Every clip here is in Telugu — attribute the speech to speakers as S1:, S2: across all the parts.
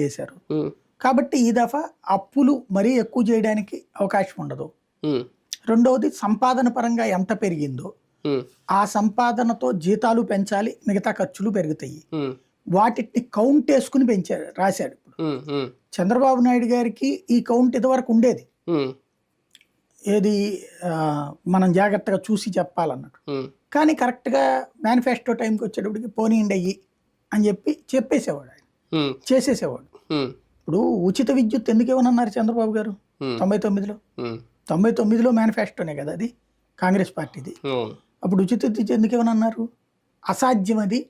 S1: చేశారు. కాబట్టి ఈ దఫా అప్పులు మరీ ఎక్కువ చేయడానికి అవకాశం ఉండదు. రెండవది సంపాదన పరంగా ఎంత పెరిగిందో ఆ సంపాదనతో జీతాలు పెంచాలి మిగతా ఖర్చులు పెరుగుతాయి. వాటిని కౌంట్ వేసుకుని పెంచాడు రాశాడు ఇప్పుడు. చంద్రబాబు నాయుడు గారికి ఈ కౌంట్ ఇదివరకు ఉండేది. ఏది మనం జాగ్రత్తగా చూసి చెప్పాలన్నట్టు కానీ కరెక్ట్గా మేనిఫెస్టో టైంకి వచ్చేటప్పటికి పోనీయండి అయ్యి అని చెప్పి చెప్పేసేవాడు ఆయన. చేసేసేవాడు. ఇప్పుడు ఉచిత విద్యుత్ ఎందుకు ఇవ్వనన్నారు చంద్రబాబు గారు? తొంభై తొమ్మిదిలో? తొంభై తొమ్మిదిలో మేనిఫెస్టోనే కదా అది? కాంగ్రెస్ పార్టీది. అప్పుడు ఉచిత విద్యుత్ ఎందుకు ఇవ్వనన్నారు? అసాధ్యం అది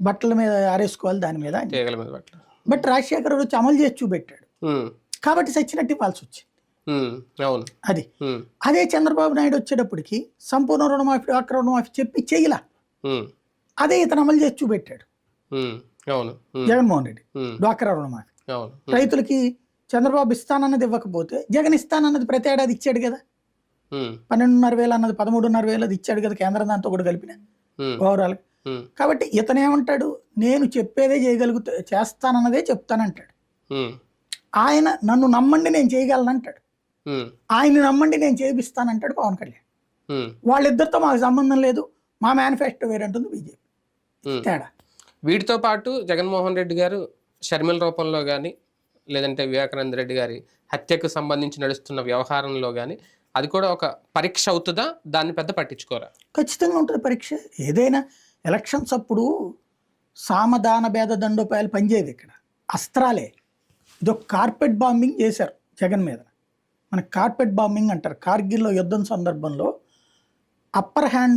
S1: బట్టల మీద ఆరేసుకోవాలి దాని మీద బట్ రాజశేఖర్ వచ్చి అమలు చేసి చూపెట్టాడు. కాబట్టి సచ్చినట్టు ఇవ్వాల్సి వచ్చింది. అది. అదే చంద్రబాబు నాయుడు వచ్చేటప్పటికి సంపూర్ణ రుణమాఫీ అక్ర రుణమాఫీ చెప్పి చేయలా. అదే ఇతను అమలు చేసి చూపెట్టాడు. జగన్మోహన్ రెడ్డి. డ్వాక్రా రుణమాఫీ. రైతులకి చంద్రబాబు ఇస్తానన్నది ఇవ్వకపోతే జగన్ ఇస్తానన్నది ప్రతి ఏడాది ఇచ్చాడు కదా. పన్నెండున్నర వేలు అన్నది పదమూడున్నర వేలు అది ఇచ్చాడు కదా కేంద్రం దాంతో కూడా కలిపిన ఓవరాల్. కాబట్టి ఇతను ఏమంటాడు నేను చెప్పేదే చేయగలుగుతా చేస్తానన్నదే చెప్తానంటాడు. ఆయన నన్ను నమ్మండి నేను చేయగలను అంటాడు
S2: ఉమ్,
S1: ఆయన నమ్మండి నేను చేపిస్తానంటాడు పవన్ కళ్యాణ్. వాళ్ళిద్దరితో మాకు సంబంధం లేదు. మా మేనిఫెస్టో వేరంటుంది బీజేపీ. తేడా.
S2: వీటితో పాటు జగన్మోహన్ రెడ్డి గారు షర్మిల రూపంలో కానీ లేదంటే వివేకానంద రెడ్డి గారి హత్యకు సంబంధించి నడుస్తున్న వ్యవహారంలో కానీ అది కూడా ఒక పరీక్ష అవుతుందా? దాన్ని పెద్ద పట్టించుకోరా?
S1: ఖచ్చితంగా ఉంటుంది పరీక్ష. ఏదైనా ఎలక్షన్స్ అప్పుడు సామదాన భేద దండోపాయాలు పనిచేయదు ఇక్కడ. అస్త్రాలే. ఇదొక కార్పెట్ బాంబింగ్ చేశారు జగన్ మీద. మన కార్పెట్ బాంబింగ్ అంటారు. కార్గిల్లో యుద్ధం సందర్భంలో అప్పర్ హ్యాండ్